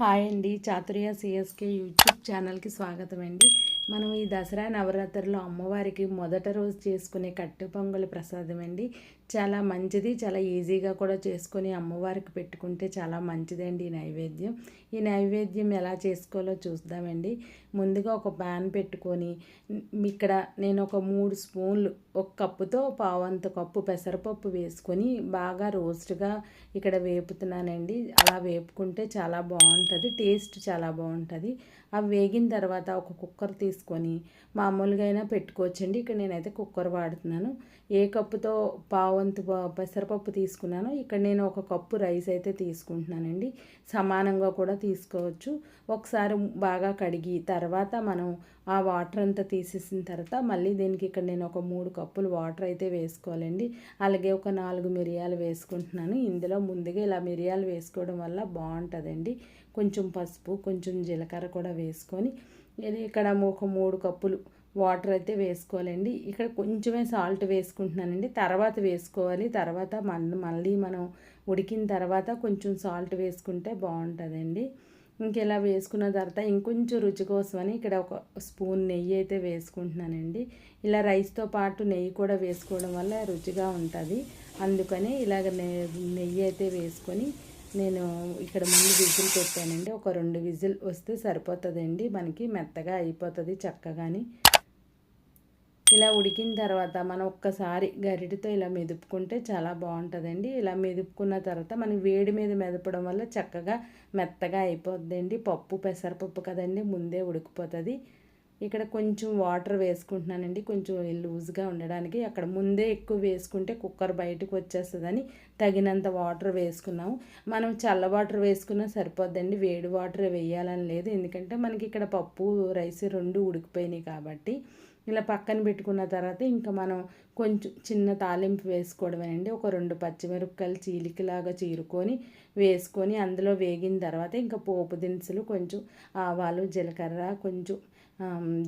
Hi అండి. Chaturya CSK YouTube ఛానల్కి స్వాగతం అండి. మనం ఈ దసరా నవరాత్రిలో అమ్మవారికి మొదట రోజు చేసుకునే కట్టు పొంగలి ప్రసాదం అండి. చాలా మంచిది. చాలా ఈజీగా కూడా చేసుకొని అమ్మవారికి పెట్టుకుంటే చాలా మంచిదండి ఈ నైవేద్యం. ఈ నైవేద్యం ఎలా చేసుకోవాలో చూద్దామండి. ముందుగా ఒక ప్యాన్ పెట్టుకొని ఇక్కడ నేను ఒక మూడు స్పూన్లు ఒక కప్పుతో పావంత కప్పు పెసరపప్పు వేసుకొని బాగా రోస్ట్గా ఇక్కడ వేపుతున్నానండి. అలా వేపుకుంటే చాలా బాగుంటుంది టేస్ట్ చాలా బాగుంటుంది. అవి వేగిన తర్వాత ఒక కుక్కర్ తీసుకొని మామూలుగా అయినా పెట్టుకోవచ్చండి. ఇక్కడ నేనైతే కుక్కర్ వాడుతున్నాను. ఏ కప్పుతో పావు వంతు పెసరపప్పు తీసుకున్నాను. ఇక్కడ నేను ఒక కప్పు రైస్ అయితే తీసుకుంటున్నానండి. సమానంగా కూడా తీసుకోవచ్చు. ఒకసారి బాగా కడిగి తర్వాత మనం ఆ వాటర్ అంతా తీసేసిన తర్వాత మళ్ళీ దీనికి ఇక్కడ నేను ఒక మూడు కప్పులు వాటర్ అయితే వేసుకోవాలండి. అలాగే ఒక నాలుగు మిరియాలు వేసుకుంటున్నాను. ఇందులో ముందుగా ఇలా మిరియాలు వేసుకోవడం వల్ల బాగుంటుందండి. కొంచెం పసుపు కొంచెం జీలకర్ర కూడా వేసుకొని ఇక్కడ ఒక మూడు కప్పులు వాటర్ అయితే వేసుకోవాలండి. ఇక్కడ కొంచెమే సాల్ట్ వేసుకుంటున్నానండి. తర్వాత వేసుకోవాలి. తర్వాత మళ్ళీ మనం ఉడికిన తర్వాత కొంచెం సాల్ట్ వేసుకుంటే బాగుంటుందండి. ఇంకెలా వేసుకున్న తర్వాత ఇంకొంచెం రుచి కోసమని ఇక్కడ ఒక స్పూన్ నెయ్యి అయితే వేసుకుంటున్నానండి. ఇలా రైస్తో పాటు నెయ్యి కూడా వేసుకోవడం వల్ల రుచిగా ఉంటుంది. అందుకని ఇలాగ నెయ్యి అయితే వేసుకొని నేను ఇక్కడ ముందు విజిల్ పెట్టానండి. ఒక రెండు విజిల్ వస్తే సరిపోతుందండి. మనకి మెత్తగా అయిపోతుంది చక్కగాని. ఇలా ఉడికిన తర్వాత మనం ఒక్కసారి గరిటితో ఇలా మెదుపుకుంటే చాలా బాగుంటుందండి. ఇలా మెదుపుకున్న తర్వాత మనం వేడి మీద మెదపడం వల్ల చక్కగా మెత్తగా అయిపోద్దండి. పప్పు పెసరపప్పు కదండి ముందే ఉడికిపోతుంది. ఇక్కడ కొంచెం వాటర్ వేసుకుంటున్నానండి. కొంచెం లూజ్గా ఉండడానికి. అక్కడ ముందే ఎక్కువ వేసుకుంటే కుక్కర్ బయటకు వచ్చేస్తుందని తగినంత వాటర్ వేసుకున్నాము. మనం చల్ల వాటర్ వేసుకున్నా సరిపోద్దండి. వేడి వాటర్ వేయాలని లేదు. ఎందుకంటే మనకి ఇక్కడ పప్పు రైస్ రెండు ఉడికిపోయినాయి కాబట్టి. ఇలా పక్కన పెట్టుకున్న తర్వాత ఇంకా మనం కొంచెం చిన్న తాలింపు వేసుకోవడమేనండి. ఒక రెండు పచ్చిమిరపకాయలు చీలికలాగా చీరుకొని వేసుకొని అందులో వేగిన తర్వాత ఇంకా పోపు దినుసులు కొంచెం ఆవాలు జీలకర్ర కొంచెం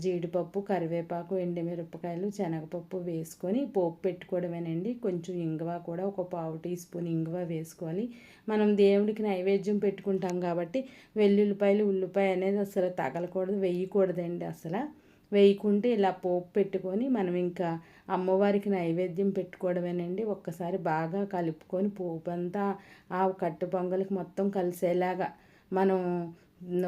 జీడిపప్పు కరివేపాకు ఎండుమిరపకాయలు శనగపప్పు వేసుకొని పోపు పెట్టుకోవడమేనండి. కొంచెం ఇంగువ కూడా ఒక పావు టీ స్పూన్ ఇంగువ వేసుకోవాలి. మనం దేవుడికి నైవేద్యం పెట్టుకుంటాం కాబట్టి వెల్లుల్లిపాయలు ఉల్లిపాయ అనేది అసలు తగలకూడదు వేయకూడదండి అసలు. వేయకుంటే ఇలా పోపు పెట్టుకొని మనం ఇంకా అమ్మవారికి నైవేద్యం పెట్టుకోవడమేనండి. ఒక్కసారి బాగా కలుపుకొని పోపు అంతా ఆ కట్టు పొంగలికి మొత్తం కలిసేలాగా మనం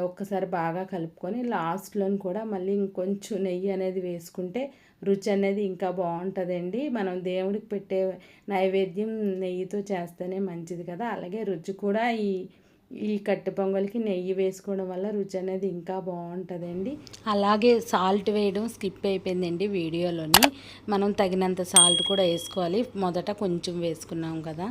ఒక్కసారి బాగా కలుపుకొని లాస్ట్లో కూడా మళ్ళీ ఇంకొంచెం నెయ్యి అనేది వేసుకుంటే రుచి అనేది ఇంకా బాగుంటుందండి. మనం దేవుడికి పెట్టే నైవేద్యం నెయ్యితో చేస్తేనే మంచిది కదా. అలాగే రుచి కూడా ఈ ఈ కట్టు పొంగల్కి నెయ్యి వేసుకోవడం వల్ల రుచి అనేది ఇంకా బాగుంటుందండి. అలాగే సాల్ట్ వేయడం స్కిప్ అయిపోయిందండి వీడియోలోని. మనం తగినంత సాల్ట్ కూడా వేసుకోవాలి. మొదట కొంచెం వేసుకున్నాం కదా.